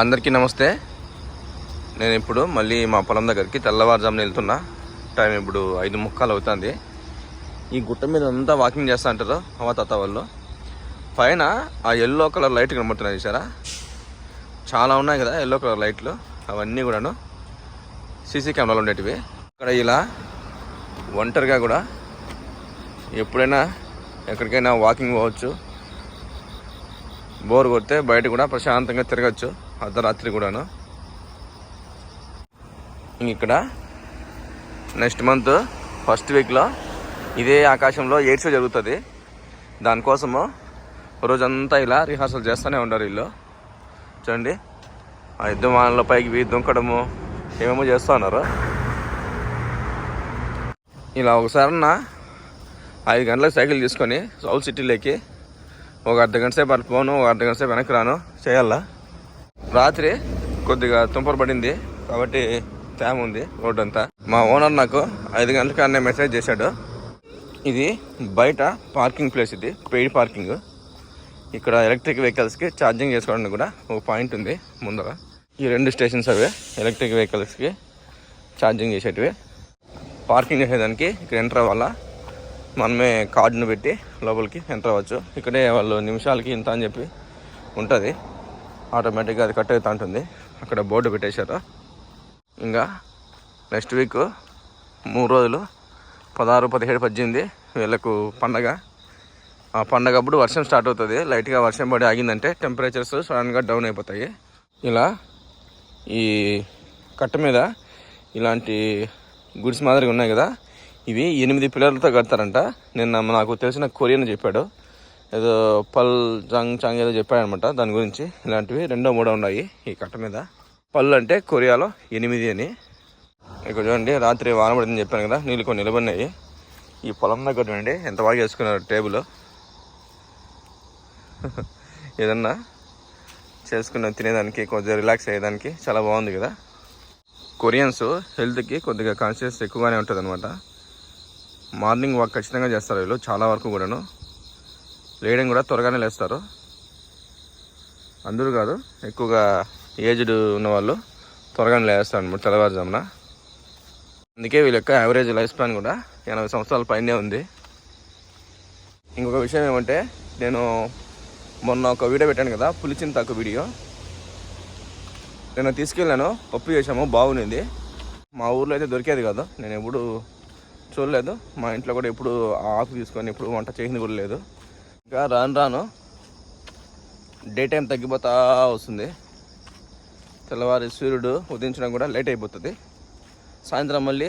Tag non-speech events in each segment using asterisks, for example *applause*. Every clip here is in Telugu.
అందరికీ నమస్తే. నేను ఇప్పుడు మళ్ళీ మా పొలం దగ్గరికి తెల్లవారుజామున వెళ్తున్నా. టైం ఇప్పుడు ఐదు ముక్కాలు అవుతుంది. ఈ గుట్ట మీద అంతా వాకింగ్ చేస్తూ అంటారు హవా తాత వాళ్ళు. పైన ఆ ఎల్లో కలర్ లైట్ కనబడుతున్నాయి చూసారా చాలా ఉన్నాయి కదా ఎల్లో కలర్ లైట్లు అవన్నీ కూడాను సీసీ కెమెరాలు ఉండేటివి. ఇక్కడ ఇలా ఒంటరిగా కూడా ఎప్పుడైనా ఎక్కడికైనా వాకింగ్ పోవచ్చు. బోర్ కొడితే బయట కూడా ప్రశాంతంగా తిరగచ్చు. అర్ధరాత్రి కూడాను? ఇక్కడ నెక్స్ట్ మంత్ ఫస్ట్ వీక్లో ఇదే ఆకాశంలో ఎయిట్ షో జరుగుతుంది. దానికోసము రోజంతా ఇలా రిహార్సల్ చేస్తూనే ఉండరు వీళ్ళు. చూడండి ఆ యుద్ధం వాహనంలో పైకి వీ దుంకడము ఏమేమో చేస్తూ ఉన్నారు. ఇలా ఒకసారి ఐదు గంటలకు సైకిల్ తీసుకొని సౌత్ సిటీలోకి ఒక అర్ధ గంట సేపు అటు పోను ఒక అర్ధ గంట సేపు వెనక్కి రాను. చేయాలా? రాత్రి కొద్దిగా తుంపరు పడింది కాబట్టి తేమ ఉంది రోడ్ అంతా. మా ఓనర్ నాకు ఐదు గంటలకు అన్నీ మెసేజ్ చేశాడు. ఇది బయట పార్కింగ్ ప్లేస్ ఇది పెయిడ్ పార్కింగ్. ఇక్కడ ఎలక్ట్రిక్ వెహికల్స్కి ఛార్జింగ్ చేసుకోవడానికి కూడా ఒక పాయింట్ ఉంది ముందర. ఈ రెండు స్టేషన్స్ అవి ఎలక్ట్రిక్ వెహికల్స్కి ఛార్జింగ్ చేసేటివి. పార్కింగ్ చేసేదానికి ఇక్కడ ఎంటర్ అవ్వాలా? మనమే కార్డును పెట్టి లోపలికి ఎంటర్ అవ్వచ్చు. ఇక్కడే వాళ్ళు నిమిషాలకి ఇంత అని చెప్పి ఉంటుంది. ఆటోమేటిక్గా అది కట్ అవుతూ ఉంటుంది. అక్కడ బోర్డు పెట్టేశారు. ఇంకా నెక్స్ట్ వీక్ మూడు రోజులు పదహారు పదిహేడు పద్దెనిమిది వీళ్ళకు పండగ. ఆ పండగ అప్పుడు వర్షం స్టార్ట్ అవుతుంది. లైట్గా వర్షం పడి ఆగిందంటే టెంపరేచర్స్ సడన్గా డౌన్ అయిపోతాయి. ఇలా ఈ కట్ట మీద ఇలాంటి గుడిసి మాదిరిగా ఉన్నాయి కదా ఇవి ఎనిమిది పిల్లలతో కడతారంట. నిన్న నాకు తెలిసిన కొరియన్ చెప్పాడు. ఏదో పల్ జంగ్ చాంగ్ ఏదో చెప్పాడనమాట. దాని గురించి ఇలాంటివి రెండో మూడో ఉన్నాయి ఈ కట్ట మీద. పళ్ళు అంటే కొరియాలో ఎనిమిది అని. ఇక్కడ చూడండి రాత్రి వాన పడిందని చెప్పాను కదా నీళ్ళు కొన్ని నిలబడినాయి. ఈ పొలం దగ్గర చూడండి ఎంత బాగా చేసుకున్నారు టేబుల్. *laughs* ఏదన్నా చేసుకున్న తినేదానికి కొద్దిగా రిలాక్స్ అయ్యేదానికి చాలా బాగుంది కదా. కొరియన్స్ హెల్త్కి కొద్దిగా కాన్షియస్ ఎక్కువగానే ఉంటుంది అనమాట మార్నింగ్ వాక్ ఖచ్చితంగా చేస్తారు వీళ్ళు చాలా వరకు కూడాను. లేయడం కూడా త్వరగానే లేస్తారు. అందరూ కాదు ఎక్కువగా ఏజ్డ్ ఉన్నవాళ్ళు త్వరగానే లేస్తారు అనమాట తెల్లవారుజామున. అందుకే వీళ్ళ యొక్క యావరేజ్ లైఫ్ స్పాన్ కూడా ఎనభై సంవత్సరాల పైనే ఉంది. ఇంకొక విషయం ఏమంటే నేను మొన్న ఒక వీడియో పెట్టాను కదా పులిచింతాకు వీడియో నేను తీసుకెళ్ళాను పప్పు చేసాము బాగుంది మా ఊర్లో అయితే దొరికేది కాదు నేను ఎప్పుడు చూడలేదు. మా ఇంట్లో కూడా ఎప్పుడు ఆ ఆకు తీసుకొని ఎప్పుడు వంట చేసింది కూడా లేదు. ఇంకా రాను రాను. డే టైం తగ్గిపోతా వస్తుంది. తెల్లవారి సూర్యుడు ఉదయించడం కూడా లేట్ అయిపోతుంది. సాయంత్రం మళ్ళీ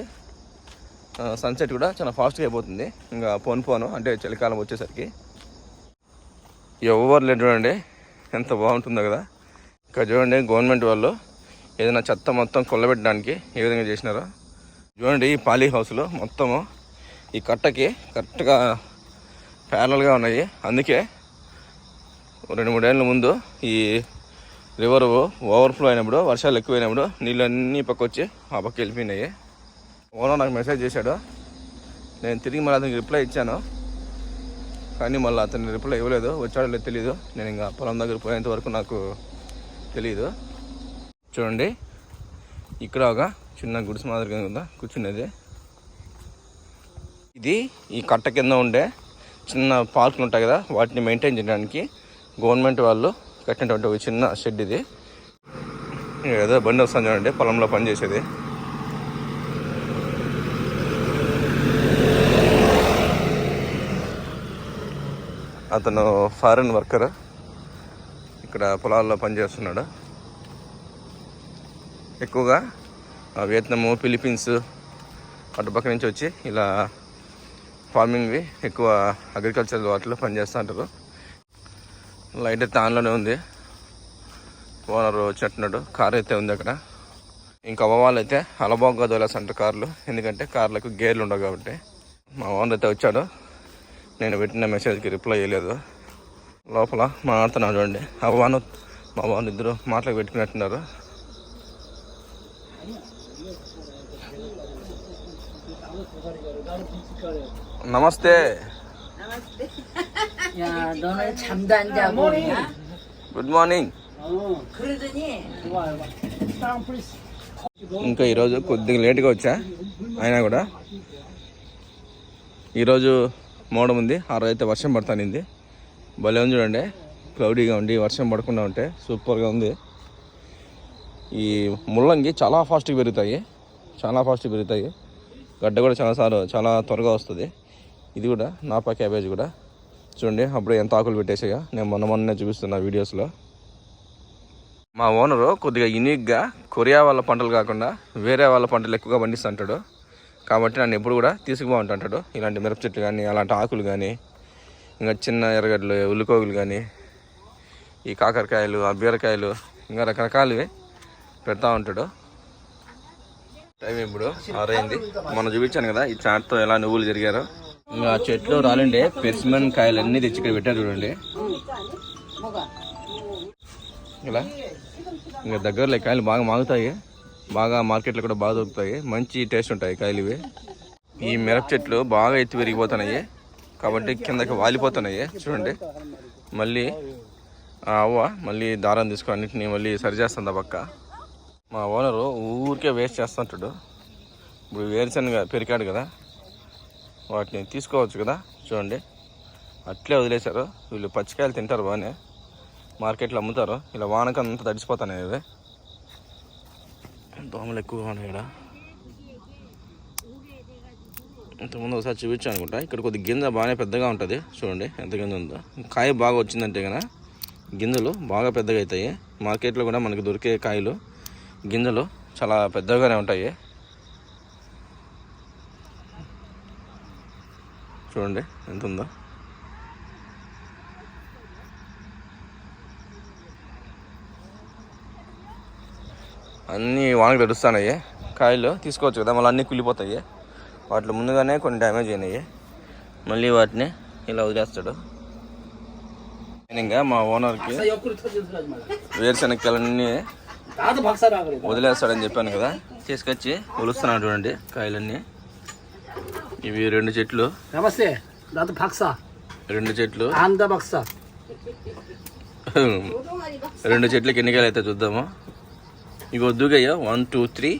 సన్సెట్ కూడా చాలా ఫాస్ట్గా అయిపోతుంది. ఇంకా పోను పోను అంటే చలికాలం వచ్చేసరికి. ఎవరు లేదు చూడండి ఎంత బాగుంటుందో కదా. ఇక్కడ చూడండి గవర్నమెంట్ వాళ్ళు ఏదైనా చెత్త మొత్తం కొల్లబెట్టడానికి ఏ విధంగా చేసినారో. చూడండి ఈ పాలీ హౌస్లో మొత్తము ఈ కట్టకి కరెక్ట్గా ప్యారల్గా ఉన్నాయి. అందుకే రెండు మూడేళ్ళ ముందు ఈ రివర్ ఓవర్ఫ్లో అయినప్పుడు వర్షాలు ఎక్కువైనప్పుడు నీళ్ళు అన్నీ పక్క వచ్చి ఆ పక్క వెళ్ళిపోయినాయి. ఓనర్ నాకు మెసేజ్ చేశాడు. నేను తిరిగి మళ్ళీ అతనికి రిప్లై ఇచ్చాను. కానీ మళ్ళీ అతను రిప్లై ఇవ్వలేదు. వచ్చాడో లేదు తెలియదు నేను ఇంకా పొలం దగ్గర పోయేంత వరకు నాకు తెలియదు చూడండి. ఇక్కడ ఒక చిన్న గుడిసె మాదిరిగా ఉందా? కూర్చునేది. ఇది ఈ కట్ట కింద ఉండే చిన్న పార్కులు ఉంటాయి కదా వాటిని మెయింటైన్ చేయడానికి గవర్నమెంట్ వాళ్ళు కట్టినటువంటి ఒక చిన్న షెడ్ ఇది. ఏదో బండి వస్తాను చూడండి పొలంలో పనిచేసేది అతను ఫారెన్ వర్కర్ ఇక్కడ పొలాల్లో పనిచేస్తున్నాడు ఎక్కువగా ఆ వియత్నాము ఫిలిపీన్స్ అటుపక్క నుంచి వచ్చి ఇలా ఫార్మింగ్వి ఎక్కువ అగ్రికల్చర్ వాటిలో పనిచేస్తూ ఉంటారు. లైట్ అయితే ఆన్లోనే ఉంది. ఓనర్ వచ్చినట్టున్నాడు కార్ అయితే ఉంది అక్కడ. ఇంకా అవ్వాలి అయితే అలబాగ్గా తోలేసంటారు కార్లు. ఎందుకంటే కార్లకు గేర్లు ఉండవు కాబట్టి. మా ఓనర్ అయితే వచ్చాడు. నేను పెట్టిన మెసేజ్కి రిప్లై చేయలేదు లోపల మాట్లాడుతున్నాను చూడండి. అవ్వాను మా వాళ్ళు ఇద్దరు మాటలు పెట్టుకున్నట్టున్నారు. నమస్తే 야, 너는 잠도 안 자고 있냐? Good morning 어, 그러더니 이거 이거. 땅 프리스. ఇంకా ఈరోజు కొద్దిగా లేట్గా వచ్చా అయినా కూడా ఈరోజు మోడం ఉంది ఆ రోజు అయితే వర్షం పడతానింది భలే ఉంది చూడండి క్లౌడీగా ఉండి వర్షం పడకుండా ఉంటే సూపర్గా ఉంది ఈ ముల్లంగి చాలా ఫాస్ట్గా పెరుగుతాయి చాలా ఫాస్ట్గా పెరుగుతాయి గడ్డ కూడా చాలా సార్లు చాలా త్వరగా వస్తుంది ఇది కూడా నాపా క్యాబేజ్ కూడా. చూడండి అప్పుడే ఎంత ఆకులు పెట్టేసాయో. నేను మొన్న మొన్నే చూపిస్తున్నా వీడియోస్లో. మా ఓనరు కొద్దిగా యునిక్గా కొరియా వాళ్ళ పంటలు కాకుండా వేరే వాళ్ళ పంటలు ఎక్కువగా పండిస్తుంటాడు కాబట్టి నన్ను ఎప్పుడు కూడా తీసుకుపోతుంటాడు ఇలాంటి మిరప చెట్లు కానీ అలాంటి ఆకులు కానీ ఇంకా చిన్న ఎర్రగడ్డలు ఉల్లికోగులు కానీ ఈ కాకరకాయలు ఆ బీరకాయలు ఇంకా రకరకాలవి పెడతా ఉంటాడు. టైం ఇప్పుడు ఆరైంది. మొన్న చూపించాను కదా ఈ చాట్తో ఎలా నువ్వులు జరిగారో. ఇంకా చెట్లు రాలండి. పెర్సిమన్ కాయలు అన్నీ తెచ్చి ఇక్కడ పెట్టారు చూడండి. ఇలా. ఇంకా దగ్గరలో కాయలు బాగా మాగుతాయి. బాగా మార్కెట్లో కూడా బాగా దొరుకుతాయి. మంచి టేస్ట్ ఉంటాయి కాయలు ఇవి. ఈ మిరప చెట్లు బాగా ఎత్తి పెరిగిపోతున్నాయి. కాబట్టి కిందకి వాలిపోతున్నాయి. చూడండి. మళ్ళీ ఆ అవ్వ మళ్ళీ దారం తీసుకొని అన్నింటినీ మళ్ళీ సరి చేస్తుంది ఆ పక్క. మా ఓనరు ఊరికే వేస్ట్ చేస్తుంటాడు. ఇప్పుడు వేరుశనగ పెరికాడు కదా. వాటిని తీసుకోవచ్చు కదా? చూడండి. అట్లే వదిలేశారు. వీళ్ళు పచ్చికాయలు తింటారు బాగానే. మార్కెట్లో అమ్ముతారు. ఇలా వానకంతా తడిసిపోతున్నాయి ఇవి. దోమలు ఎక్కువగా ఉన్నాయి ఇక్కడ. ఇంతకుముందు ఒకసారి చూపించాను అనుకుంటా. ఇక్కడ కొద్ది గింజ బాగానే పెద్దగా ఉంటుంది. చూడండి ఎంత గింజ ఉందో. కాయ బాగా వచ్చిందంటే కనుక గింజలు బాగా పెద్దగా అవుతాయి. మార్కెట్లో కూడా మనకి దొరికే కాయలు గింజలు చాలా పెద్దగానే ఉంటాయి. చూడండి ఎంత ఉందో అన్నీ వానకి తడుస్తున్నాయి. కాయలు తీసుకోవచ్చు కదా మళ్ళీ అన్నీ కుళ్ళిపోతాయి. వాటిలో ముందుగానే కొన్ని డ్యామేజ్ అయినాయి. మళ్ళీ వాటిని ఇలా వదిలేస్తాడు. ఇంకా మా ఓనర్కి వేరుశనగకాయలన్నీ వదిలేస్తాడని చెప్పాను కదా తీసుకొచ్చి కొలుస్తున్నాడు చూడండి కాయలన్నీ. ఇవి రెండు చెట్లు 나봤어. 나도 박사. రెండు చెట్లు 안다 박사. రెండు చెట్లకి ఎన్ని కాయలు అయితే చూద్దాము ఇవి వద్దుగయ్యా వన్ టూ త్రీ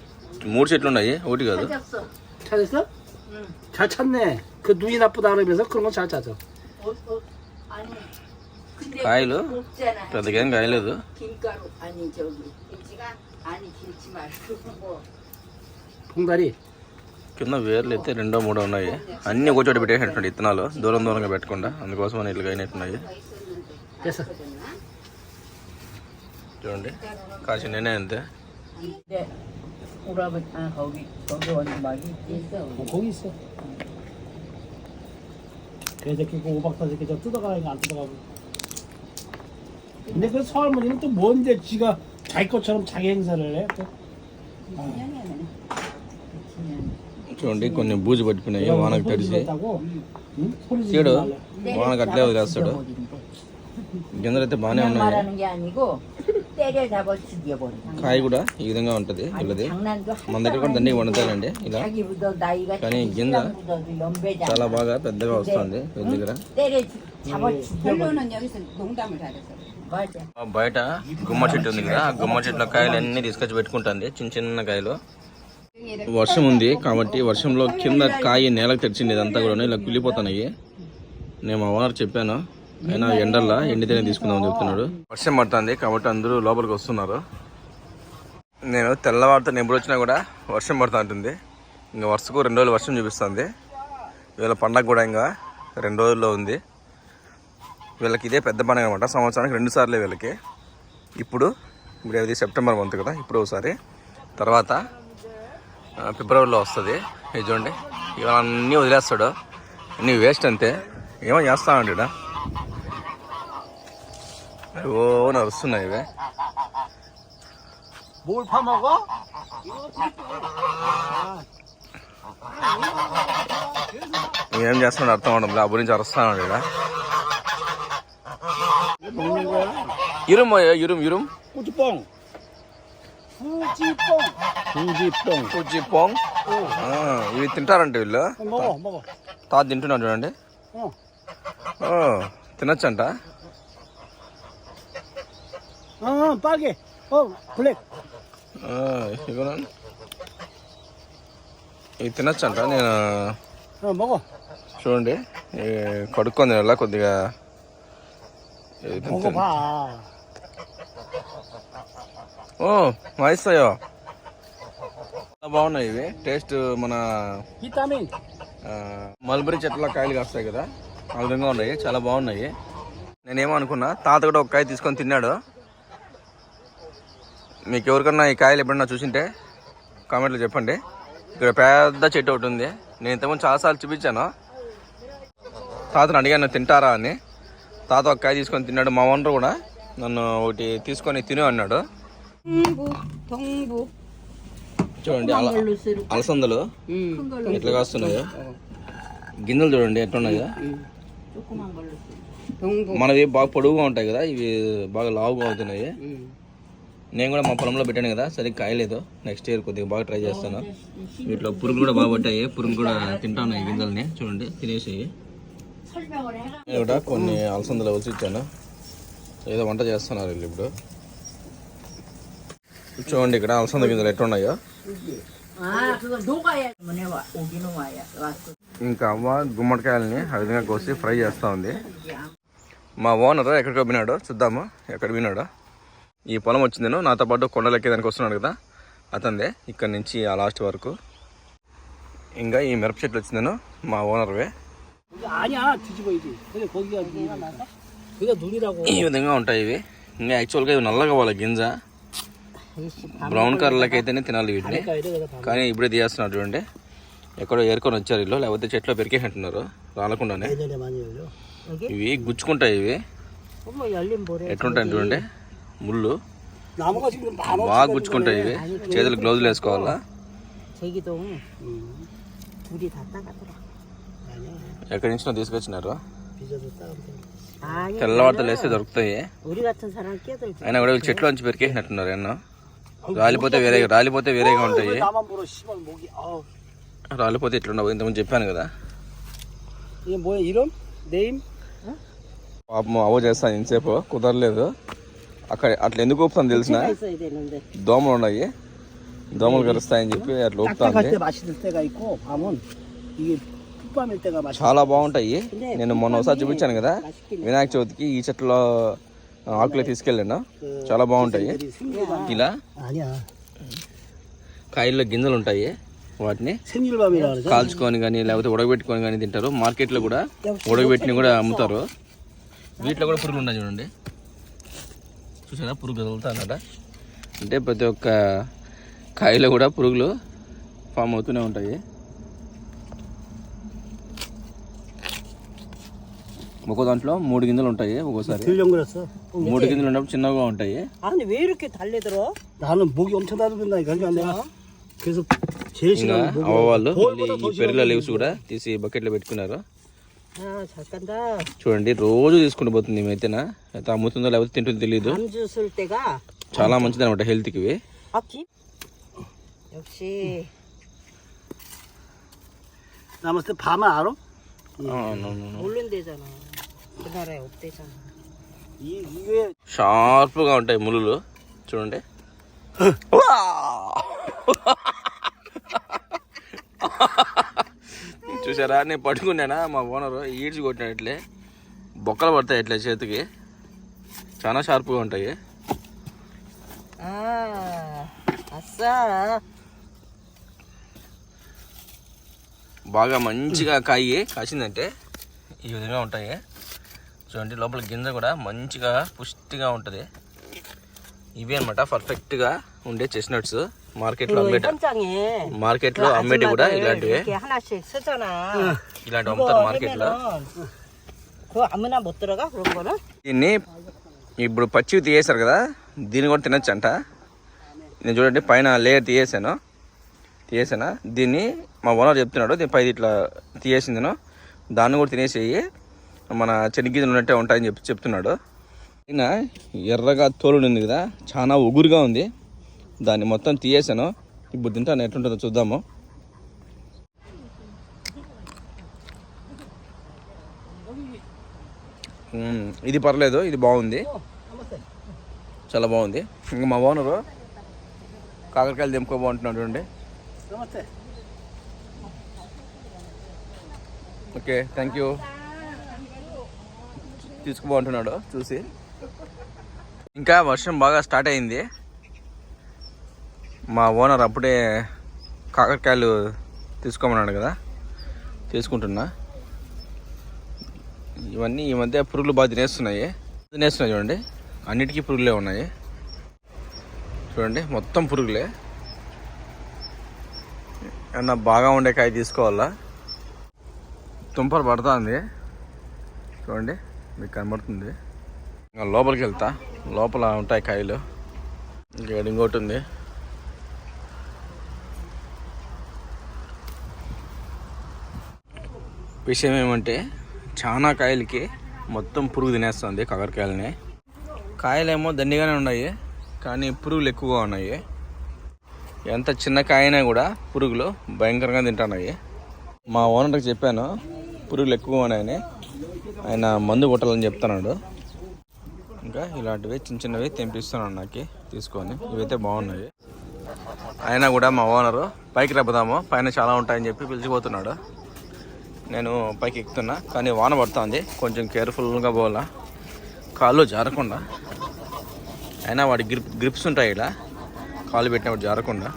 మూడు చెట్లు ఉన్నాయి ఒకటి కాదు 찾았어? 응. 잘 찾네. 그 눈이 나쁘다 그러면서 그런 건 잘 찾아. 아니 근데 కాయలు 없잖아. పెద్దగా ఏం కాయలేదు 김가루 아니 저기 김치가 아니 김치 말고 뭐 봉다리. కింద వేర్లు అయితే రెండో మూడో ఉన్నాయి అన్ని ఒక చోట పెట్టేసినట్టు ఇత్తనాలు దూరం దూరంగా పెట్టకుండా అందుకోసం అని ఇట్లా అయినట్టున్నాయి 됐어. చూడండి కాసి నేనే అంతే 근데 오라버 아 거기 거기 어디 막이 있어. 어, 거기 있어. 개새끼 그 오박사 새끼 저 뜯어가는 거안 뜯어가고. 근데 그 서할머니는 또 뭔데 지가 자기 것처럼 자기 행사를 해? 또. చూడండి కొన్ని బూజు పట్టుకున్నాయి వానకు తడిసి. చూడు వానకు అట్లే వదిలేస్తాడు. గింజలు అయితే బాగానే ఉన్నాయి. కాయ కూడా ఈ విధంగా ఉంటది వీళ్ళది. మన దగ్గర కూడా దండి వండుతారండి ఇలా. కానీ గింజ చాలా బాగా పెద్దగా వస్తుంది దగ్గర. బయట గుమ్మ చెట్టు ఉంది కదా గుమ్మ చెట్టులో కాయలు అన్ని తీసుకొచ్చి పెట్టుకుంటుంది చిన్న చిన్న కాయలు. వర్షం ఉంది కాబట్టి వర్షంలో కింద కాయ నేలకు తెరిచింది. ఇదంతా కూడా ఇలా కుళ్ళిపోతున్నాయి. నేను మా ఓనర్ చెప్పాను. అయినా ఎండల్లా ఎండితేనే తీసుకుందామని చెప్తున్నాడు. వర్షం పడుతుంది కాబట్టి అందరూ లోపలికి వస్తున్నారు. నేను తెల్లవారితో ఎప్పుడు వచ్చినా కూడా వర్షం పడుతూ ఉంటుంది. ఇంకా వరుసకు రెండు రోజులు వర్షం చూపిస్తుంది. వీళ్ళ పండగ కూడా ఇంకా రెండు రోజుల్లో ఉంది. వీళ్ళకి ఇదే పెద్ద పండుగ అనమాట సంవత్సరానికి రెండు సార్లే వీళ్ళకి. ఇప్పుడు ఇప్పుడు ఇది సెప్టెంబర్ మంత్ కదా. ఇప్పుడు ఒకసారి. తర్వాత ఫిబ్రవరిలో వస్తుంది. ఇది చూడండి. ఇవాళ అన్నీ వదిలేస్తాడు. అన్నీ వేస్ట్ అంతే. ఏమో చేస్తామండి ఓ నరుస్తున్నాయి ఇవే. ఏం చేస్తున్నాడు అర్థం అవడం ఆ గురించి అరుస్తాను ఇరుమ్ ఇరుమ్ ఇరుమ్. ఇరుము 꾸지뽕. 꾸지뽕. 꾸지뽕. పూచి పోంగ్ ఆ, ఇవి తింటారంట వీళ్ళు 어, 먹어, 먹어. తాత తింటున్నాడు చూడండి 어. ఓ తినొచ్చంట 어, 빨개. 어, 블랙. ఇగోనా ఇది తినచ్చంట నేను 어, 먹어. చూడండి ఈ కడుక్కొని తినాలా కొద్దిగా ఇది తిన్- 먹어봐. ఓ వయస్సాయో బాగున్నాయి ఇవి. టేస్ట్ మన మల్బరీ చెట్ల కాయలు కాస్తాయి కదా. ఆ విధంగా ఉన్నాయి. చాలా బాగున్నాయి. నేనేమో అనుకున్నా తాత కూడా ఒక కాయ తీసుకొని తిన్నాడు. మీకు ఎవరికన్నా ఈ కాయలు ఎప్పుడన్నా చూసింటే కామెంట్లో చెప్పండి. ఇక్కడ పెద్ద చెట్టు ఒకటి ఉంది. నేను ఇంతకుముందు చాలాసార్లు చూపించాను. తాతను అడిగాను తింటారా అని. తాత ఒక కాయ తీసుకొని తిన్నాడు. మా వనరు కూడా నన్ను ఒకటి తీసుకొని తిను అన్నాడు. చూడండి అలసందలు ఎట్లా కాస్తున్నాయో? గిన్నెలు చూడండి ఎట్లున్నాయో? మనవి బాగా పొడుగుగా ఉంటాయి కదా ఇవి బాగా లావుగా అవుతున్నాయి. నేను కూడా మా పొలంలో పెట్టాను కదా సరిగ్గా కాయలేదు. నెక్స్ట్ ఇయర్ కొద్దిగా బాగా ట్రై చేస్తాను. వీటిలో పురుగులు కూడా బాగా పట్టాయి పురుగు కూడా తింటా ఉన్నాయి గిన్నెలని చూడండి తినేసేవి కూడా కొన్ని అలసందలు వచ్చి ఇచ్చాను. ఏదో వంట చేస్తున్నారు వీళ్ళు ఇప్పుడు. చూడండి ఇక్కడ అలసంద గింజలు ఎట్టున్నాయో ఇంకా అవ్వ గుమ్మడికాయలని ఆ విధంగా కోసి ఫ్రై చేస్తూ ఉంది. మా ఓనర్ ఎక్కడికి వినాడో చూద్దాము ఎక్కడ వినాడో ఈ పొలం వచ్చిందేను నాతో పాటు కొండలెక్కేదానికి వస్తున్నాడు కదా అతందే ఇక్కడ నుంచి ఆ లాస్ట్ వరకు. ఇంకా ఈ మిరప చెట్లు వచ్చిందేను మా ఓనర్వే. ఈ విధంగా ఉంటాయి ఇవి. ఇంకా యాక్చువల్గా ఇవి నల్లగా వాళ్ళ గింజ. బ్రౌన్ కలర్లకి అయితేనే తినాలి వీటిని. కానీ ఇప్పుడే తీయాల్సిన చూడండి. ఎక్కడో ఏరుకొని వచ్చారు ఇల్లు లేకపోతే చెట్లో పెరికేసినట్టున్నారు రాలకుండానే. ఇవి గుచ్చుకుంటాయి ఇవి. ఎట్లుంటాయి చూడండి. ముళ్ళు. బాగా గుచ్చుకుంటాయి ఇవి. చేతులు గ్లౌజులు వేసుకోవాలా? ఎక్కడి నుంచి తీసుకొచ్చినారు. తెల్లవార్తలు వేస్తే దొరుకుతాయి. అయినా కూడా చెట్లు నుంచి పెరికేసినట్టున్నారు ఎన్నో. రాలిపోతే వేరే రాలిపోతే వేరేగా ఉంటాయి. రాలిపోతే ఇట్లుండవు. ఇంతకుముందు చెప్పాను కదా. పాపం అవో చేస్తాను ఇంతసేపు. కుదరలేదు. అక్కడ అట్లా ఎందుకు ఊపుతాను తెలిసిన? దోమలు ఉన్నాయి. దోమలు కలుస్తాయని చెప్పి అట్లా ఊపుతాను. చాలా బాగుంటాయి. నేను మొన్న ఒకసారి చూపించాను కదా. వినాయక చవితికి ఈ చెట్లో ఆకులే తీసుకెళ్ళండి. చాలా బాగుంటాయి. ఇలా కాయల్లో గింజలు ఉంటాయి. వాటిని కాల్చుకొని కానీ లేకపోతే ఉడకబెట్టుకొని కానీ తింటారు. మార్కెట్లో కూడా ఉడకబెట్టిని కూడా అమ్ముతారు. వీటిలో కూడా పురుగులు ఉన్నాయి చూడండి. చూసారా? పురుగు కదులుతా అన్నట అంటే ప్రతి ఒక్క కాయలో కూడా పురుగులు ఫామ్ అవుతూనే ఉంటాయి. ఒక్కో దాంట్లో మూడు గింజలు ఉంటాయి ఒక్కోసారి 들렁거렸어. మూడు గింజలు ఉన్నప్పుడు చిన్నగా ఉంటాయి 아니 왜 이렇게 달래들어? 나는 목이 엄청 다르던다니까. 그러니까 내가 그래서 제일 ఇంకా 싫어하는 목이 అవ్వ వాళ్ళు మళ్ళీ 볼보다 ఈ 더 పెరుగుల 싫어하는 లీవ్స్ కూడా తీసి బకెట్లో పెట్టుకున్నారు 아잘 간다. చూడండి రోజు తీసుకుంటూ పోతుంది ఏమైతేనా అయితే అమ్ముతుందో లేకపోతే తింటుందో తెలియదు 암 주술 때가 చాలా మంచిది అనమాట హెల్త్కి ఇవి 아기 역시 남았을 때 밤을 알아? అవునవును. 모른대잖아. 그 나라에 없대잖아. షార్ప్గా ఉంటాయి ముళ్ళు. చూడండి. చూసారా? నేను పట్టుకున్నానా? మా ఓనర్ ఈడ్చి కొట్టినట్లే బొక్కలు పడతాయి ఇట్లా చేతికి. చాలా షార్ప్గా ఉంటాయి. బాగా మంచిగా కాయి కాసిందంటే ఈ విధంగా ఉంటాయి. చూడండి లోపల గింజ కూడా మంచిగా పుష్టిగా ఉంటుంది. ఇవి అనమాట పర్ఫెక్ట్గా ఉండే చెస్ట్నట్స్ మార్కెట్లో అమ్మేట మార్కెట్లో అమ్మేటి కూడా ఇలాంటివి. ఇలాంటివి అమ్ముతారు మార్కెట్లో. దీన్ని ఇప్పుడు పచ్చివి తీయేశారు కదా దీన్ని కూడా తినచ్చు అంట నేను చూడండి పైన లేయర్ తీయేసాను తీయేసానా దీన్ని మా ఓనర్ చెప్తున్నాడు దీని పైది ఇట్లా తీయేసిందను. దాన్ని కూడా తినేసేయి. మన చెనిగ్గిజలు ఉన్నట్టే ఉంటాయని చెప్పి చెప్తున్నాడు. ఈయన ఎర్రగా తోలు ఉంది కదా చాలా ఉగురుగా ఉంది. దాన్ని మొత్తం తీయేసాను ఇప్పుడు తింటాను ఎట్లుంటుందో చూద్దాము. ఇది పర్లేదు ఇది బాగుంది. చాలా బాగుంది. ఇంకా మా ఓనరు కాకరకాయలు తెంపుకోబాగుంటున్నాడు చూడండి. నమస్తే. Okay thank you. తీసుకుపోంటున్నాడు చూసి. ఇంకా వర్షం బాగా స్టార్ట్ అయింది. మా ఓనర్ అప్పుడే కాకరకాయలు తీసుకోమన్నాడు కదా తీసుకుంటున్నా. ఇవన్నీ ఈ మధ్య పురుగులు బాగా తినేస్తున్నాయి. తినేస్తున్నాయి చూడండి అన్నిటికీ పురుగులే ఉన్నాయి. చూడండి మొత్తం పురుగులే. ఏమన్నా బాగా ఉండే కాయ తీసుకోవాలా? తుంపర పడుతుంది. చూడండి. మీకు కనబడుతుంది. ఇంకా లోపలికి వెళ్తా. లోపల ఉంటాయి కాయలు. ఇంకా ఒకటి ఇంకోటి ఉంది. విషయం ఏమంటే చాలా కాయలకి మొత్తం పురుగు తినేస్తుంది కాకరకాయలని. కాయలేమో దండిగానే ఉన్నాయి కానీ పురుగులు ఎక్కువగా ఉన్నాయి. ఎంత చిన్న కాయనా కూడా పురుగులు భయంకరంగా తింటున్నాయి. మా ఓనర్కి చెప్పాను పురుగులు ఎక్కువగా ఉన్నాయని. ఆయన మందు కొట్టాలని చెప్తున్నాడు. ఇంకా ఇలాంటివి చిన్న చిన్నవి తెంపిస్తున్నాడు నాకు. తీసుకొని ఇవైతే బాగున్నాయి. అయినా కూడా మా ఓనరు పైకి రప్పుదాము పైన చాలా ఉంటాయని చెప్పి పిలిచిపోతున్నాడు. నేను పైకి ఎక్కుతున్నా కానీ వాన పడుతుంది. కొంచెం కేర్ఫుల్గా పోవాలా. కాళ్ళు జారకుండా. అయినా వాడి గ్రిప్ గ్రిప్స్ ఉంటాయి ఇలా. కాలు పెట్టినప్పుడు జారకుండా.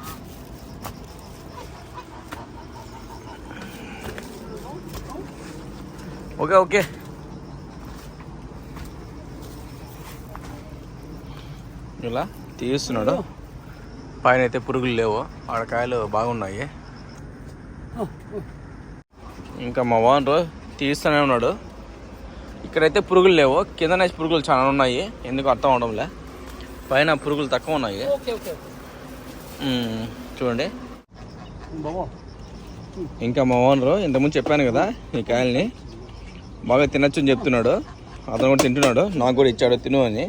Okay okay. ఇలా తీస్తున్నాడు. పైన అయితే పురుగులు లేవు. ఆడ కాయలు బాగున్నాయి. ఇంకా మా ఓనరు తీస్తూనే ఉన్నాడు. ఇక్కడైతే పురుగులు లేవు. కిందనే పురుగులు చాలా ఉన్నాయి. ఎందుకు అర్థం అవడంలే. పైన పురుగులు తక్కువ ఉన్నాయి. చూడండి. ఇంకా మా ఓనరు ఇంతకుముందు చెప్పాను కదా ఈ కాయల్ని. బాగా తినచ్చు అని చెప్తున్నాడు. అతను కూడా తింటున్నాడు. నాకు కూడా ఇచ్చాడు తిను అని.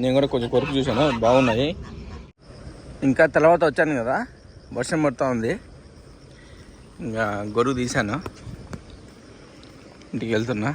నేను కూడా కొంచెం కొరకు చూశాను. బాగున్నాయి. ఇంకా తర్వాత వచ్చాను కదా. వర్షం పడుతూ ఉంది. ఇంకా గొరువు తీశాను. ఇంటికి వెళ్తున్నా.